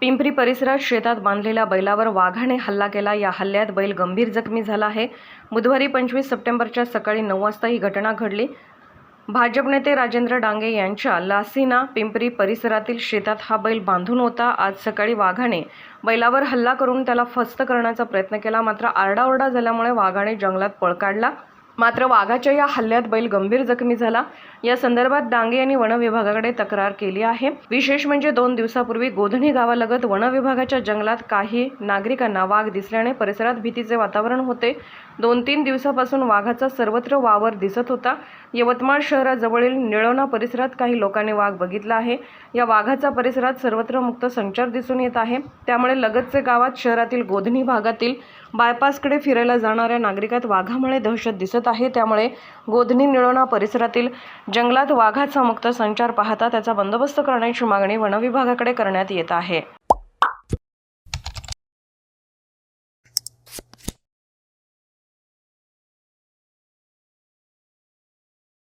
पिंपरी परिसरात शेतात बांधलेल्या बैलावर वाघाने हल्ला केला. या हल्ल्यात बैल गंभीर जखमी झाला आहे. बुधवारी पंचवीस सप्टेंबरच्या सकाळी नऊ वाजता ही घटना घडली. भाजप नेते राजेंद्र डांगे यांच्या लासीना पिंपरी परिसरातील शेतात हा बैल बांधून होता. आज सकाळी वाघाने बैलावर हल्ला करून त्याला फस्त करण्याचा प्रयत्न केला. मात्र आरडाओरडा झाल्यामुळे वाघाने जंगलात पळ काढला. मात्र वाघाच्या या हल्ल्यात बैल गंभीर जखमी झाला. या संदर्भात डांगे यांनी वन विभागाकडे तक्रार केली आहे. विशेष म्हणजे दोन दिवसापूर्वी गोधणी गावालगत वनविभागाच्या जंगलात काही नागरिकांना वाघ दिसल्याने परिसरात भीतीचे वातावरण होते. दोन तीन दिवसापासून वाघाचा सर्वत्र वावर दिसत होता. यवतमाळ शहराजवळील निळवणा परिसरात काही लोकांनी वाघ बघितला आहे. या वाघाचा परिसरात सर्वत्र मुक्त संचार दिसून येत आहे. त्यामुळे लगतचे गावात शहरातील गोधनी भागातील बायपासकडे फिरायला जाणाऱ्या नागरिकात वाघामुळे दहशत दिसत आहे. त्यामुळे गोधनी निळोणा परिसरातील जंगलात वाघाचा मुक्त संचार पाहता त्याचा बंदोबस्त करण्याची मागणी वनविभागाकडे करण्यात येत आहे.